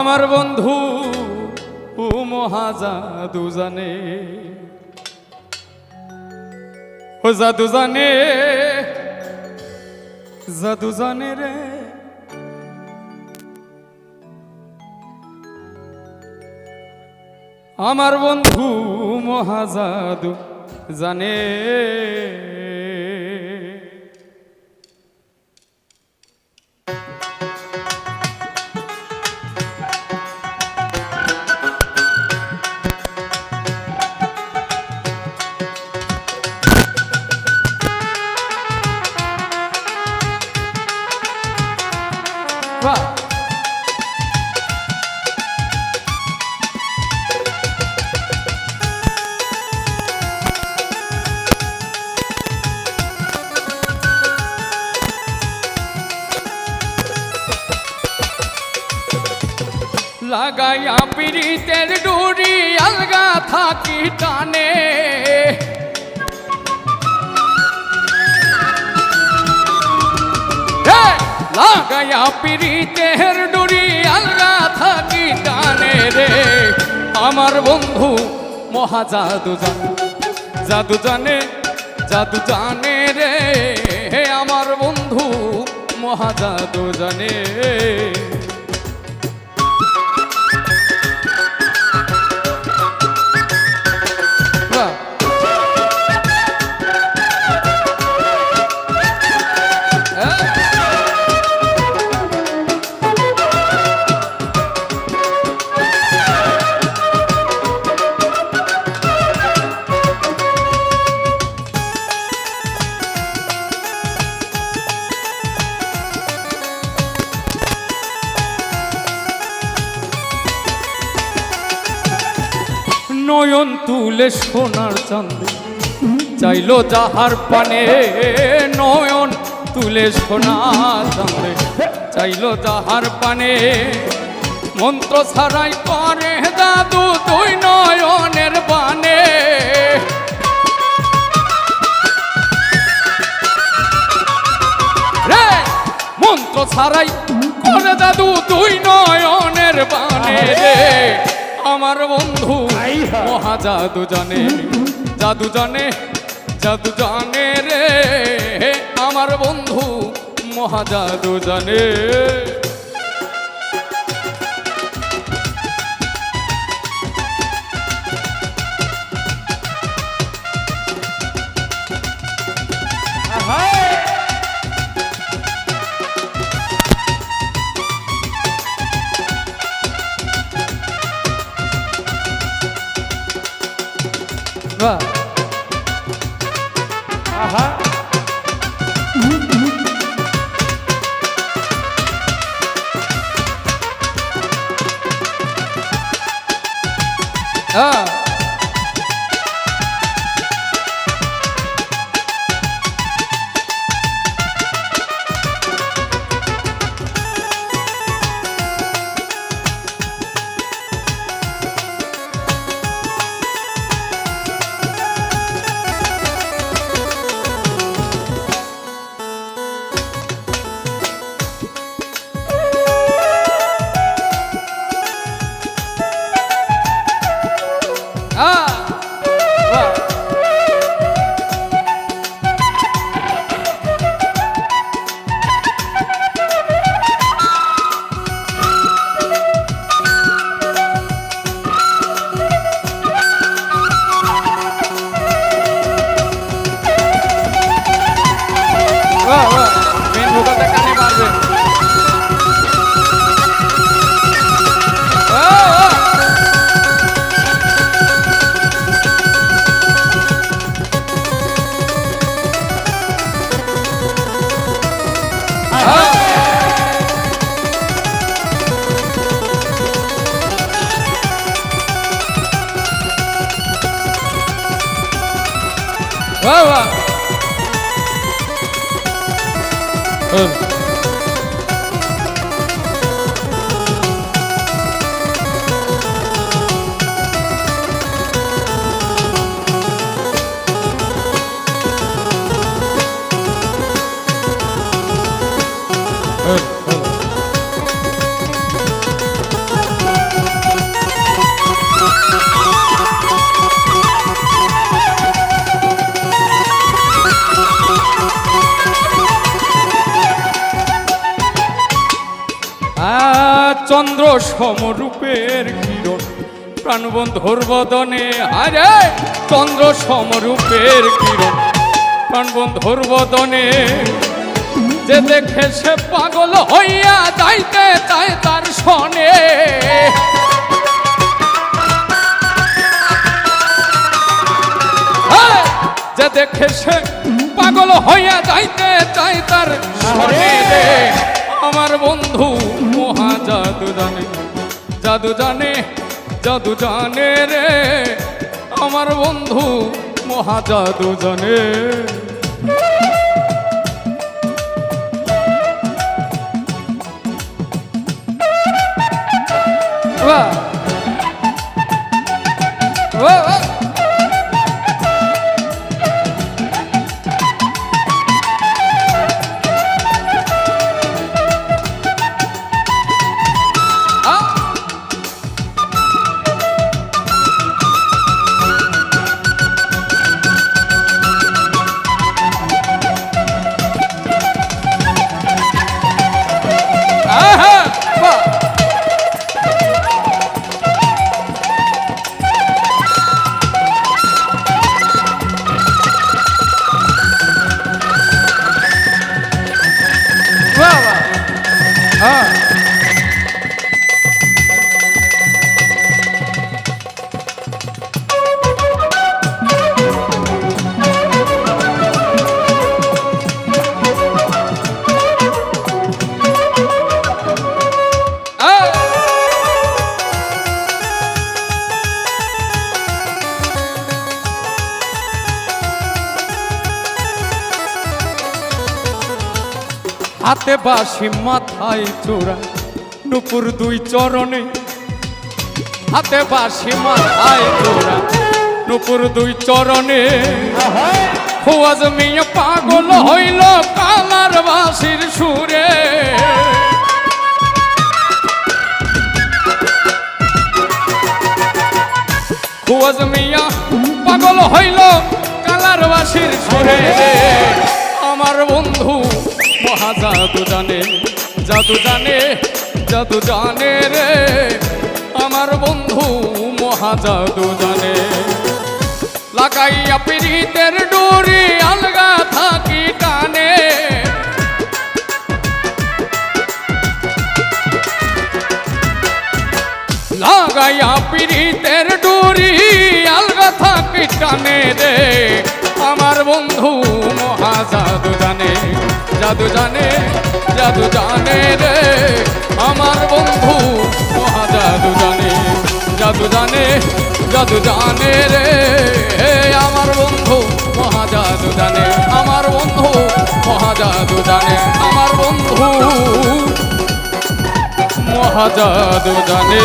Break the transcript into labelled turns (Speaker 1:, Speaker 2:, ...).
Speaker 1: আমার বন্ধু, ও মহাজাদু জানে। ও জাদু জানে জাদু জানে রে। আমার বন্ধু মহাজাদু জানে। লাগাইয়া পিড়িতের ডুরি আলগা থাকি টানে! লাগাইয়া পিড়িতের ডুরি আলগা থাকি টানে রে। আমার বন্ধু মহা জাদু জানে জাদু জানে জাদু জানে রে। আমার বন্ধু মহা জাদু জানে। নয়ন তুলে সোনার চাঁদে। চাইলো যাহার পানে নয়ন তুলে সোনার চাঁদে। চাইলো যাহার পানে মন্ত্র ছাড়াই করে দাদু তুই নয়নের বানে। মন্ত্র ছাড়াই করে দাদু তুই নয়নের বানে রে। আমার বন্ধু। মহা জাদু জানে জাদু জানে জাদু জানে রে। আমার বন্ধু মহা জাদু জানে। વાહ હા. চন্দ্র সমরূপের কিরণ। প্রাণবন্ধুর বদনে আরে! চন্দ্র সমরূপের কিরণ। প্রাণবন্ধুর বদনে যে দেখে সে পাগল হইয়া যাইতে তাই তার সনে। এই, যে দেখে সে পাগল হইয়া যাইতে তাই তার সনে। আমার বন্ধু মহা জাদু জানে। জাদু জানে জাদু জানে রে। আমার বন্ধু মহা জাদু জানে। বাহ! हाँ হাতে বাসি মাথায় চূড়া। নুপুর দুই চরণে হাতে বাসি মাথায় চোরা নুপুর দুই চরণে খুয়াজ মিয়া পাগল হইল কালার বাসির সুরে। খুয়াজ মিয়া পাগল হইল কালার বাসির সুরে। আমার বন্ধু মহা জাদু জানে জাদু জানে জাদু জানে রে। আমার বন্ধু মহা জাদু জানে। লাগাইয়া পিরিতের ডোরি আলগা থাকি টানে। লাগাইয়া পিরিতের ডোরি আলগা থাকি টানে রে। আমার বন্ধু মহা জাদু জানে। জাদু জানে জাদু জানে রে। আমার বন্ধু মহা জাদু জানে জাদু জানে জাদু জানে রে। আমার বন্ধু মহা জাদু জানে, আমার বন্ধু মহা জাদু জানে, আমার বন্ধু মহা জাদু জানে।